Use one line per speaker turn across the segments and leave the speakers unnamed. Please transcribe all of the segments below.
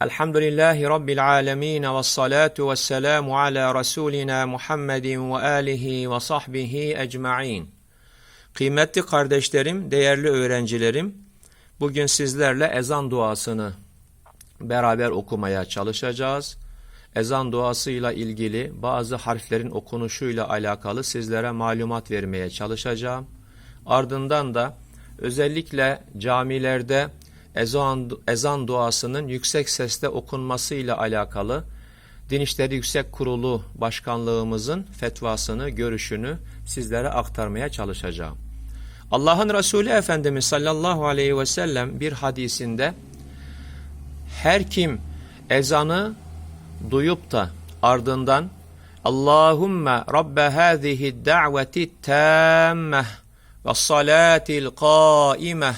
Elhamdülillahi Rabbil alemin ve salatu ve selamu ala Resulina Muhammedin ve alihi ve sahbihi ecma'in. Kıymetli kardeşlerim, değerli öğrencilerim, bugün sizlerle ezan duasını beraber okumaya çalışacağız. Ezan duasıyla ilgili bazı harflerin okunuşuyla alakalı sizlere malumat vermeye çalışacağım. Ardından da özellikle camilerde ezan, ezan duasının yüksek sesle okunmasıyla alakalı Din İşleri Yüksek Kurulu Başkanlığımızın fetvasını, görüşünü sizlere aktarmaya çalışacağım. Allah'ın Resulü Efendimiz sallallahu aleyhi ve sellem bir hadisinde her kim ezanı duyup da ardından Allahümme Rabbe hâzihi da'veti tâmmeh ve salatil qâimeh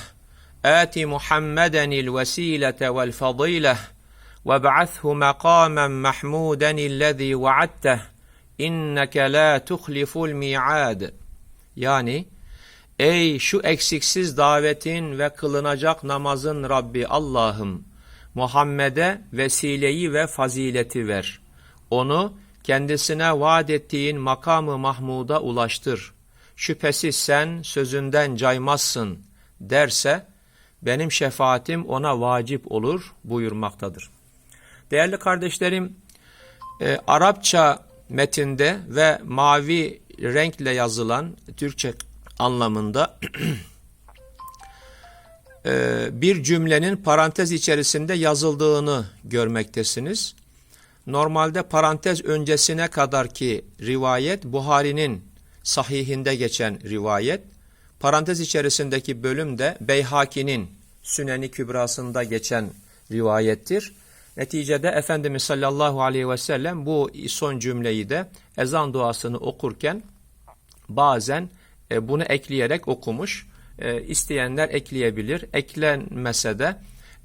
آت محمدا الوسيلة والفضيلة وابعثه مقاما محمودا الذي وعدته إنك لا تخلف الميعاد Yani ey şu eksiksiz davetin ve kılınacak namazın Rabbi Allah'ım Muhammed'e vesileyi ve fazileti ver. Onu kendisine vaat ettiğin makamı Mahmud'a ulaştır. Şüphesiz sen sözünden caymazsın derse benim şefaatim ona vacip olur buyurmaktadır. Değerli kardeşlerim, e, Arapça metinde ve mavi renkle yazılan Türkçe anlamında e, bir cümlenin parantez içerisinde yazıldığını görmektesiniz. Normalde parantez öncesine kadar ki rivayet Buhari'nin sahihinde geçen rivayet Parantez içerisindeki bölüm de Beyhaki'nin Süneni Kübrası'nda geçen rivayettir. Neticede Efendimiz sallallahu aleyhi ve sellem bu son cümleyi de ezan duasını okurken bazen e, bunu ekleyerek okumuş. E, isteyenler ekleyebilir. Eklenmese de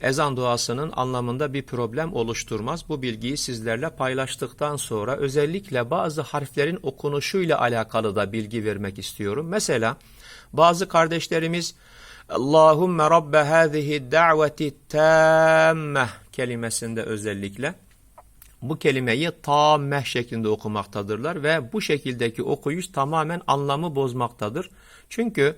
ezan duasının anlamında bir problem oluşturmaz. Bu bilgiyi sizlerle paylaştıktan sonra özellikle bazı harflerin okunuşuyla alakalı da bilgi vermek istiyorum. Mesela bazı kardeşlerimiz Allahümme Rabbe hâzihi da'veti tâmmeh kelimesinde özellikle bu kelimeyi tammeh şeklinde okumaktadırlar ve bu şekildeki okuyuş tamamen anlamı bozmaktadır. Çünkü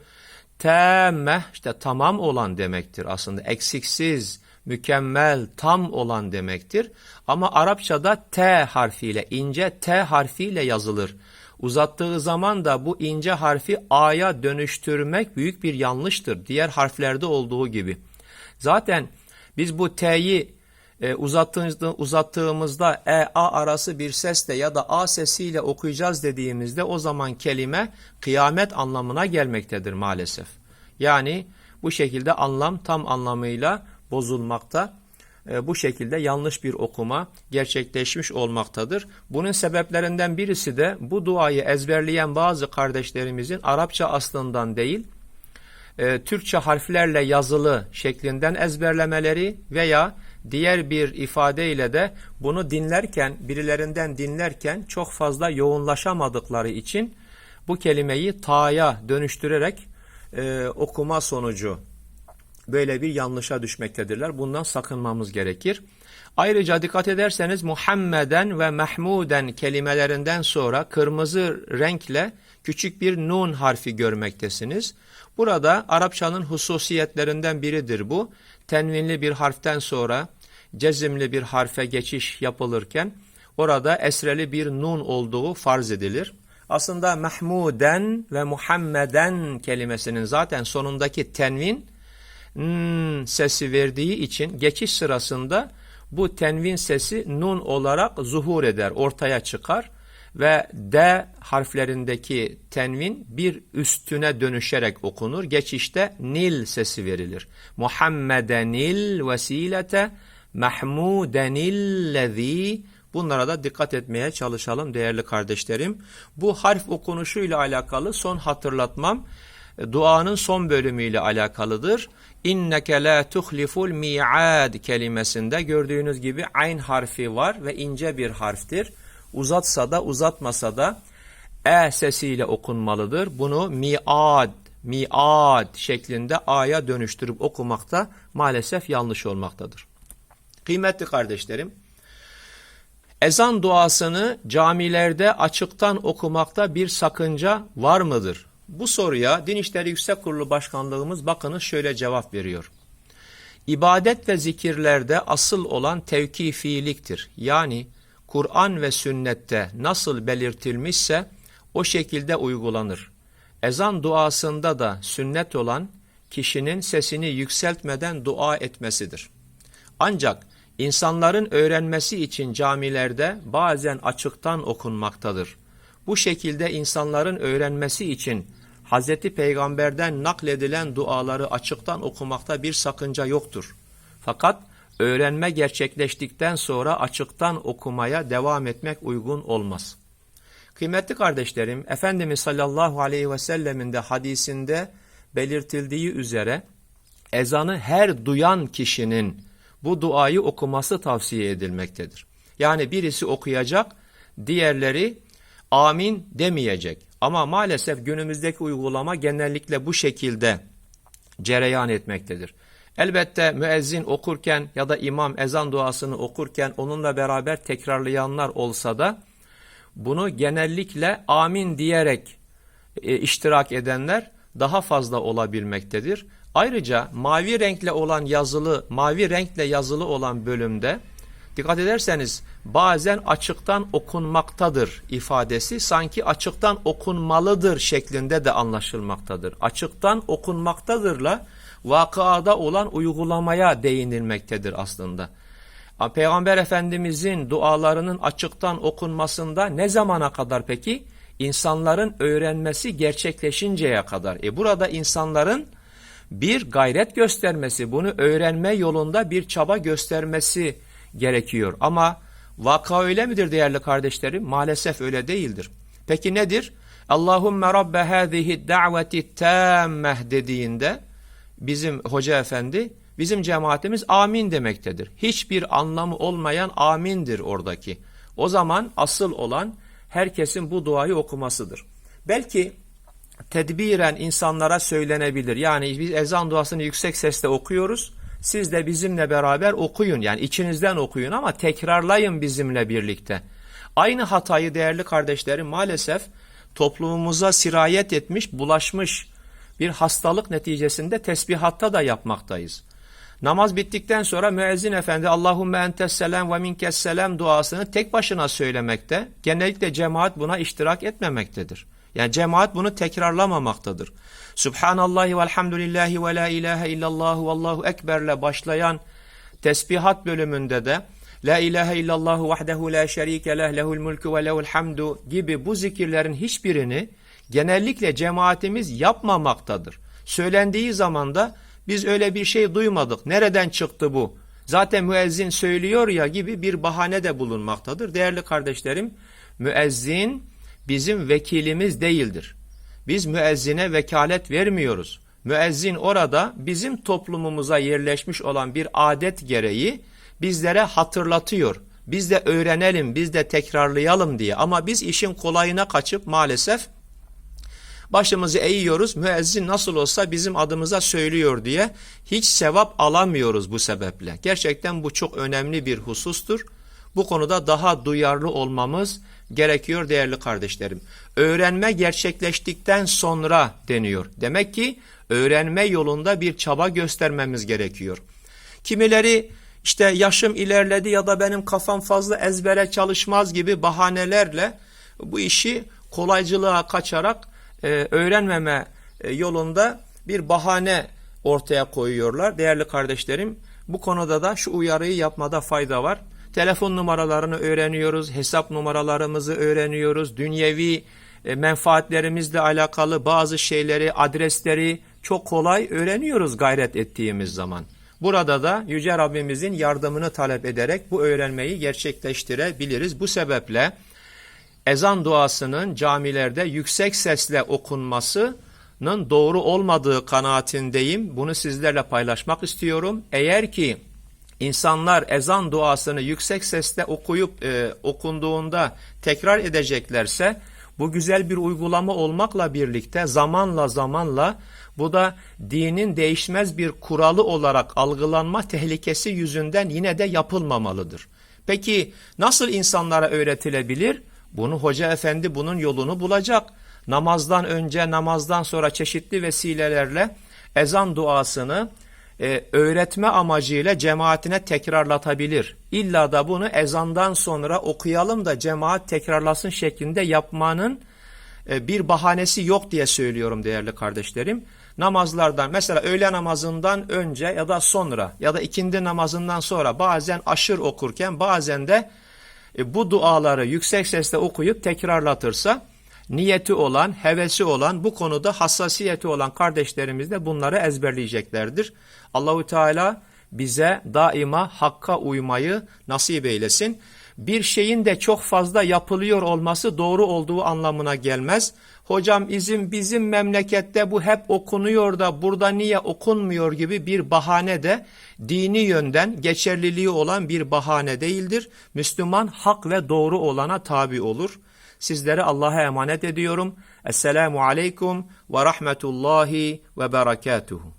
temmeh işte tamam olan demektir aslında eksiksiz, mükemmel, tam olan demektir. Ama Arapçada T harfiyle, ince T harfiyle yazılır. Uzattığı zaman da bu ince harfi A'ya dönüştürmek büyük bir yanlıştır. Diğer harflerde olduğu gibi. Zaten biz bu T'yi e, uzattığımızda, uzattığımızda E, A arası bir sesle ya da A sesiyle okuyacağız dediğimizde o zaman kelime kıyamet anlamına gelmektedir maalesef. Yani bu şekilde anlam tam anlamıyla bozulmakta. E, bu şekilde yanlış bir okuma gerçekleşmiş olmaktadır. Bunun sebeplerinden birisi de bu duayı ezberleyen bazı kardeşlerimizin Arapça aslından değil, e, Türkçe harflerle yazılı şeklinden ezberlemeleri veya diğer bir ifadeyle de bunu dinlerken, birilerinden dinlerken çok fazla yoğunlaşamadıkları için bu kelimeyi ta'ya dönüştürerek e, okuma sonucu böyle bir yanlışa düşmektedirler. Bundan sakınmamız gerekir. Ayrıca dikkat ederseniz Muhammeden ve Mahmuden kelimelerinden sonra kırmızı renkle küçük bir nun harfi görmektesiniz. Burada Arapçanın hususiyetlerinden biridir bu. Tenvinli bir harften sonra cezimli bir harfe geçiş yapılırken orada esreli bir nun olduğu farz edilir. Aslında Mahmuden ve Muhammeden kelimesinin zaten sonundaki tenvin n sesi verdiği için geçiş sırasında bu tenvin sesi nun olarak zuhur eder, ortaya çıkar ve D harflerindeki tenvin bir üstüne dönüşerek okunur. Geçişte nil sesi verilir. Muhammedenil vesilete mahmudenillezî Bunlara da dikkat etmeye çalışalım değerli kardeşlerim. Bu harf okunuşuyla alakalı son hatırlatmam duanın son bölümüyle alakalıdır. İnneke la tuhliful mi'ad kelimesinde gördüğünüz gibi ayn harfi var ve ince bir harftir. Uzatsa da uzatmasa da e sesiyle okunmalıdır. Bunu mi'ad, mi'ad şeklinde a'ya dönüştürüp okumakta maalesef yanlış olmaktadır. Kıymetli kardeşlerim, ezan duasını camilerde açıktan okumakta bir sakınca var mıdır? Bu soruya Din İşleri Yüksek Kurulu Başkanlığımız bakınız şöyle cevap veriyor. İbadet ve zikirlerde asıl olan tevki fiiliktir. Yani Kur'an ve sünnette nasıl belirtilmişse o şekilde uygulanır. Ezan duasında da sünnet olan kişinin sesini yükseltmeden dua etmesidir. Ancak insanların öğrenmesi için camilerde bazen açıktan okunmaktadır. Bu şekilde insanların öğrenmesi için Hz. Peygamber'den nakledilen duaları açıktan okumakta bir sakınca yoktur. Fakat öğrenme gerçekleştikten sonra açıktan okumaya devam etmek uygun olmaz. Kıymetli kardeşlerim, Efendimiz sallallahu aleyhi ve sellemin de hadisinde belirtildiği üzere ezanı her duyan kişinin bu duayı okuması tavsiye edilmektedir. Yani birisi okuyacak, diğerleri amin demeyecek. Ama maalesef günümüzdeki uygulama genellikle bu şekilde cereyan etmektedir. Elbette müezzin okurken ya da imam ezan duasını okurken onunla beraber tekrarlayanlar olsa da bunu genellikle amin diyerek e, iştirak edenler daha fazla olabilmektedir. Ayrıca mavi renkle olan yazılı, mavi renkle yazılı olan bölümde dikkat ederseniz bazen açıktan okunmaktadır ifadesi sanki açıktan okunmalıdır şeklinde de anlaşılmaktadır. Açıktan okunmaktadırla vakıada olan uygulamaya değinilmektedir aslında. Peygamber Efendimizin dualarının açıktan okunmasında ne zamana kadar peki? İnsanların öğrenmesi gerçekleşinceye kadar. E burada insanların bir gayret göstermesi, bunu öğrenme yolunda bir çaba göstermesi gerekiyor. Ama vaka öyle midir değerli kardeşlerim? Maalesef öyle değildir. Peki nedir? Allahümme rabbe hâzihi da'veti tâmmeh dediğinde bizim hoca efendi bizim cemaatimiz amin demektedir. Hiçbir anlamı olmayan amindir oradaki. O zaman asıl olan herkesin bu duayı okumasıdır. Belki tedbiren insanlara söylenebilir. Yani biz ezan duasını yüksek sesle okuyoruz. Siz de bizimle beraber okuyun. Yani içinizden okuyun ama tekrarlayın bizimle birlikte. Aynı hatayı değerli kardeşlerim maalesef toplumumuza sirayet etmiş, bulaşmış bir hastalık neticesinde tesbihatta da yapmaktayız. Namaz bittikten sonra müezzin efendi Allahümme entes selam ve minkes selam duasını tek başına söylemekte. Genellikle cemaat buna iştirak etmemektedir. Yani cemaat bunu tekrarlamamaktadır. Subhanallahi velhamdülillahi ve la ilahe illallah ve allahu ekberle başlayan tesbihat bölümünde de La ilahe illallah vahdehu la şerike leh lehul mulku ve lehul hamdu gibi bu zikirlerin hiçbirini genellikle cemaatimiz yapmamaktadır. Söylendiği zaman da biz öyle bir şey duymadık. Nereden çıktı bu? Zaten müezzin söylüyor ya gibi bir bahane de bulunmaktadır. Değerli kardeşlerim, müezzin bizim vekilimiz değildir. Biz müezzine vekalet vermiyoruz. Müezzin orada bizim toplumumuza yerleşmiş olan bir adet gereği bizlere hatırlatıyor. Biz de öğrenelim, biz de tekrarlayalım diye. Ama biz işin kolayına kaçıp maalesef başımızı eğiyoruz. Müezzin nasıl olsa bizim adımıza söylüyor diye hiç sevap alamıyoruz bu sebeple. Gerçekten bu çok önemli bir husustur. Bu konuda daha duyarlı olmamız gerekiyor değerli kardeşlerim. Öğrenme gerçekleştikten sonra deniyor. Demek ki öğrenme yolunda bir çaba göstermemiz gerekiyor. Kimileri işte yaşım ilerledi ya da benim kafam fazla ezbere çalışmaz gibi bahanelerle bu işi kolaycılığa kaçarak e, öğrenmeme e, yolunda bir bahane ortaya koyuyorlar. Değerli kardeşlerim bu konuda da şu uyarıyı yapmada fayda var. Telefon numaralarını öğreniyoruz, hesap numaralarımızı öğreniyoruz, dünyevi e, menfaatlerimizle alakalı bazı şeyleri, adresleri çok kolay öğreniyoruz gayret ettiğimiz zaman. Burada da Yüce Rabbimizin yardımını talep ederek bu öğrenmeyi gerçekleştirebiliriz. Bu sebeple ezan duasının camilerde yüksek sesle okunmasının doğru olmadığı kanaatindeyim. Bunu sizlerle paylaşmak istiyorum. Eğer ki insanlar ezan duasını yüksek sesle okuyup e, okunduğunda tekrar edeceklerse Bu güzel bir uygulama olmakla birlikte zamanla zamanla bu da dinin değişmez bir kuralı olarak algılanma tehlikesi yüzünden yine de yapılmamalıdır. Peki nasıl insanlara öğretilebilir? Bunu hoca efendi bunun yolunu bulacak. Namazdan önce, namazdan sonra çeşitli vesilelerle ezan duasını e, öğretme amacıyla cemaatine tekrarlatabilir. İlla da bunu ezandan sonra okuyalım da cemaat tekrarlasın şeklinde yapmanın e, bir bahanesi yok diye söylüyorum değerli kardeşlerim. Namazlardan mesela öğle namazından önce ya da sonra ya da ikindi namazından sonra bazen aşır okurken bazen de e, bu duaları yüksek sesle okuyup tekrarlatırsa niyeti olan, hevesi olan, bu konuda hassasiyeti olan kardeşlerimiz de bunları ezberleyeceklerdir. Allahu Teala bize daima hakka uymayı nasip eylesin. Bir şeyin de çok fazla yapılıyor olması doğru olduğu anlamına gelmez. Hocam izin bizim memlekette bu hep okunuyor da burada niye okunmuyor gibi bir bahane de dini yönden geçerliliği olan bir bahane değildir. Müslüman hak ve doğru olana tabi olur. Sizleri Allah'a emanet ediyorum. Esselamu aleyküm ve rahmetullahi ve berekatuhu.